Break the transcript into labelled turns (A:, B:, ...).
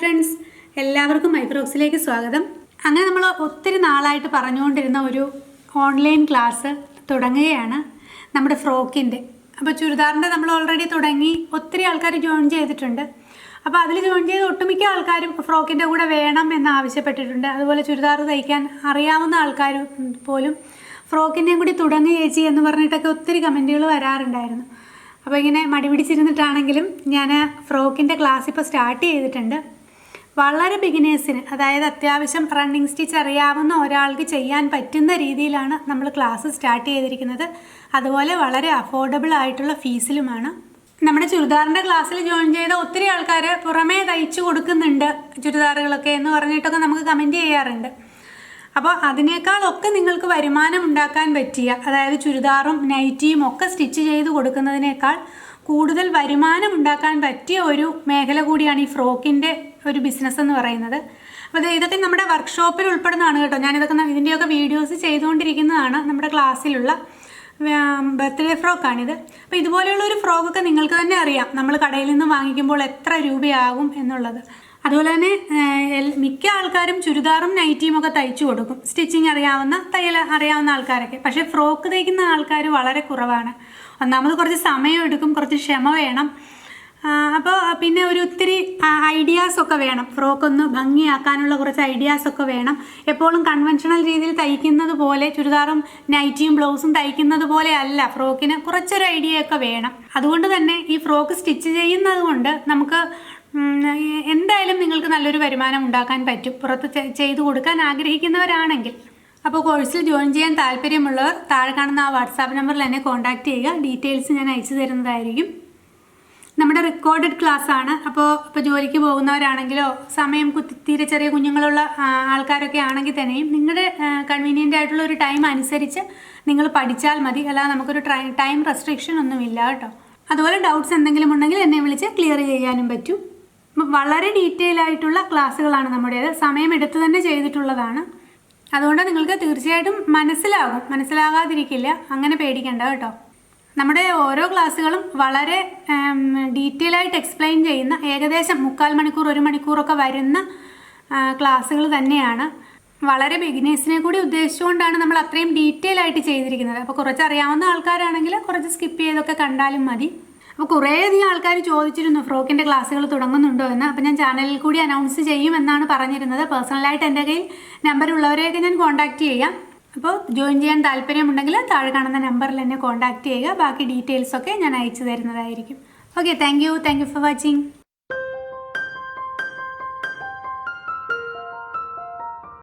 A: Friends എല്ലാവർക്കും മൈക്രോക്സിലേക്ക് സ്വാഗതം. അങ്ങനെ നമ്മൾ ഒത്തിരി നാളായിട്ട് പറഞ്ഞുകൊണ്ടിരുന്ന ഒരു ഓൺലൈൻ ക്ലാസ് തുടങ്ങുകയാണ് നമ്മുടെ ഫ്രോക്കിന്റെ അപ്പോൾ ചുരിദാറിന്റെ നമ്മൾ ഓൾറെഡി തുടങ്ങി ഒത്തിരി ആൾക്കാർ ജോയിൻ ചെയ്തിട്ടുണ്ട്. അപ്പോൾ അതിൽ ജോയിൻ ചെയ്ത ഒട്ടുമിക്ക ആൾക്കാരും ഫ്രോക്കിന്റെ കൂടെ വേണം എന്ന് ആവശ്യപ്പെട്ടിട്ടുണ്ട്. അതുപോലെ ചുരിദാർ തയ്ക്കാൻ അറിയാവുന്ന ആൾക്കാർ പോലും ഫ്രോക്കിന്റെയും കൂടി തുടങ്ങി ചേച്ചി എന്ന് പറഞ്ഞിട്ടൊക്കെ ഒത്തിരി കമന്റുകൾ വരാറുണ്ടായിരുന്നു. അപ്പോൾ ഇങ്ങനെ മടി പിടിച്ചിരുന്നിട്ടാണെങ്കിലും ഞാൻ ഫ്രോക്കിന്റെ ക്ലാസ് ഇപ്പോൾ സ്റ്റാർട്ട് ചെയ്തിട്ടുണ്ട്. വളരെ ബിഗിനേഴ്സിന് അതായത് അത്യാവശ്യം റണ്ണിങ് സ്റ്റിച്ച് അറിയാവുന്ന ഒരാൾക്ക് ചെയ്യാൻ പറ്റുന്ന രീതിയിലാണ് നമ്മൾ ക്ലാസ് സ്റ്റാർട്ട് ചെയ്തിരിക്കുന്നത്. അതുപോലെ വളരെ അഫോർഡബിൾ ആയിട്ടുള്ള ഫീസിലുമാണ് നമ്മുടെ ചുരിദാറിന്റെ ക്ലാസ്സിൽ ജോയിൻ ചെയ്ത ഒത്തിരി ആൾക്കാർ പുറമേ തയ്ച്ചു കൊടുക്കുന്നുണ്ട് ചുരിദാറുകളൊക്കെ എന്ന് പറഞ്ഞിട്ടൊക്കെ നമുക്ക് കമന്റ് ചെയ്യാറുണ്ട്. അപ്പോൾ അതിനേക്കാളൊക്കെ നിങ്ങൾക്ക് വരുമാനം ഉണ്ടാക്കാൻ പറ്റിയ അതായത് ചുരിദാറും നൈറ്റിയും ഒക്കെ സ്റ്റിച്ച് ചെയ്ത് കൊടുക്കുന്നതിനേക്കാൾ കൂടുതൽ വരുമാനം ഉണ്ടാക്കാൻ പറ്റിയ ഒരു മേഖല കൂടിയാണ് ഈ ഫ്രോക്കിന്റെ ഒരു ബിസിനസ് എന്ന് പറയുന്നത്. അപ്പോൾ ഇതൊക്കെ നമ്മുടെ വർക്ക്ഷോപ്പിൽ ഉൾപ്പെടുന്നതാണ് കേട്ടോ. ഞാനിതൊക്കെ ഇതിന്റെയൊക്കെ വീഡിയോസ് ചെയ്തുകൊണ്ടിരിക്കുന്നതാണ് നമ്മുടെ ക്ലാസ്സിലുള്ള ബർത്ത്ഡേ ഫ്രോക്കാണിത്. അപ്പോൾ ഇതുപോലെയുള്ള ഒരു ഫ്രോക്കൊക്കെ നിങ്ങൾക്ക് തന്നെ അറിയാം. നമ്മൾ കടയിൽ നിന്ന് വാങ്ങിക്കുമ്പോൾ എത്ര രൂപയാകും എന്നുള്ളത്. അതുപോലെ തന്നെ മിക്ക ആൾക്കാരും ചുരിദാറും നൈറ്റിയും ഒക്കെ തയ്ച്ചു കൊടുക്കും. സ്റ്റിച്ചിങ് അറിയാവുന്ന തയ്യൽ അറിയാവുന്ന ആൾക്കാരൊക്കെ. പക്ഷേ ഫ്രോക്ക് തയ്ക്കുന്ന ആൾക്കാർ വളരെ കുറവാണ്. ഒന്നാമത് കുറച്ച് സമയം എടുക്കും കുറച്ച് ക്ഷമ വേണം. അപ്പോൾ പിന്നെ ഒരു ഒത്തിരി ഐഡിയാസ് ഒക്കെ വേണം. ഫ്രോക്ക് ഒന്ന് ഭംഗിയാക്കാനുള്ള കുറച്ച് ഐഡിയാസ് ഒക്കെ വേണം. എപ്പോഴും കൺവെൻഷണൽ രീതിയിൽ തയ്ക്കുന്നത് പോലെ ചുരിദാറും നൈറ്റിയും ബ്ലൗസും തയ്ക്കുന്നത് പോലെ അല്ല. ഫ്രോക്കിന് കുറച്ചൊരു ഐഡിയ ഒക്കെ വേണം. അതുകൊണ്ട് തന്നെ ഈ ഫ്രോക്ക് സ്റ്റിച്ച് ചെയ്യുന്നത് കൊണ്ട് നമുക്ക് എന്തായാലും നിങ്ങൾക്ക് നല്ലൊരു വരുമാനം ഉണ്ടാക്കാൻ പറ്റും. പുറത്ത് ചെയ്തു കൊടുക്കാൻ ആഗ്രഹിക്കുന്നവരാണെങ്കിൽ. അപ്പോൾ കോഴ്സിൽ ജോയിൻ ചെയ്യാൻ താല്പര്യമുള്ളവർ താഴെ കാണുന്ന ആ വാട്സാപ്പ് നമ്പറിൽ എന്നെ കോൺടാക്ട് ചെയ്യുക. ഡീറ്റെയിൽസ് ഞാൻ അയച്ചു തരുന്നതായിരിക്കും. നമ്മുടെ റെക്കോർഡഡ് ക്ലാസ് ആണ്. അപ്പോൾ ഇപ്പോൾ ജോലിക്ക് പോകുന്നവരാണെങ്കിലോ സമയം തീരെ ചെറിയ കുഞ്ഞുങ്ങളുള്ള ആൾക്കാരൊക്കെ ആണെങ്കിൽ തന്നെയും നിങ്ങളുടെ കൺവീനിയന്റ് ആയിട്ടുള്ള ഒരു ടൈം അനുസരിച്ച് നിങ്ങൾ പഠിച്ചാൽ മതി. അല്ലാതെ നമുക്കൊരു ടൈം റെസ്ട്രിക്ഷൻ ഒന്നുമില്ല കേട്ടോ. അതുപോലെ ഡൗട്ട്സ് എന്തെങ്കിലും ഉണ്ടെങ്കിൽ എന്നെ വിളിച്ച് ക്ലിയർ ചെയ്യാനും പറ്റും. അപ്പം വളരെ ഡീറ്റെയിൽ ആയിട്ടുള്ള ക്ലാസ്സുകളാണ് നമ്മുടേത്. സമയമെടുത്ത് തന്നെ ചെയ്തിട്ടുള്ളതാണ്. അതുകൊണ്ട് നിങ്ങൾക്ക് തീർച്ചയായിട്ടും മനസ്സിലാകും. മനസ്സിലാകാതിരിക്കില്ല. അങ്ങനെ പേടിക്കേണ്ട കേട്ടോ. നമ്മുടെ ഓരോ ക്ലാസ്സുകളും വളരെ ഡീറ്റെയിൽ ആയിട്ട് എക്സ്പ്ലെയിൻ ചെയ്യുന്ന ഏകദേശം മുക്കാൽ മണിക്കൂർ ഒരു മണിക്കൂറൊക്കെ വരുന്ന ക്ലാസ്സുകൾ തന്നെയാണ്. വളരെ ബിഗിനേഴ്സിനെ കൂടി ഉദ്ദേശിച്ചുകൊണ്ടാണ് നമ്മൾ അത്രയും ഡീറ്റെയിൽ ആയിട്ട് ചെയ്തിരിക്കുന്നത്. അപ്പോൾ കുറച്ച് അറിയാവുന്ന ആൾക്കാരാണെങ്കിൽ കുറച്ച് സ്കിപ്പ് ചെയ്തൊക്കെ കണ്ടാലും മതി. അപ്പോൾ കുറേയധികം ആൾക്കാർ ചോദിച്ചിരുന്നു ഫ്രോക്കിന്റെ ക്ലാസ്സുകൾ തുടങ്ങുന്നുണ്ടോ എന്ന്. അപ്പോൾ ഞാൻ ചാനലിൽ കൂടി അനൗൺസ് ചെയ്യുമെന്നാണ് പറഞ്ഞിരുന്നത്. പേഴ്സണലായിട്ട് എന്റെ കയ്യിൽ നമ്പർ ഉള്ളവരെയൊക്കെ ഞാൻ കോൺടാക്റ്റ് ചെയ്യാം. അപ്പോൾ ജോയിൻ ചെയ്യാൻ താല്പര്യമുണ്ടെങ്കിൽ താഴെ കാണുന്ന നമ്പറിൽ എന്നെ കോൺടാക്റ്റ് ചെയ്യുക. ബാക്കി ഡീറ്റെയിൽസൊക്കെ ഞാൻ അയച്ചു തരുന്നതായിരിക്കും. Okay thank you thank you for watching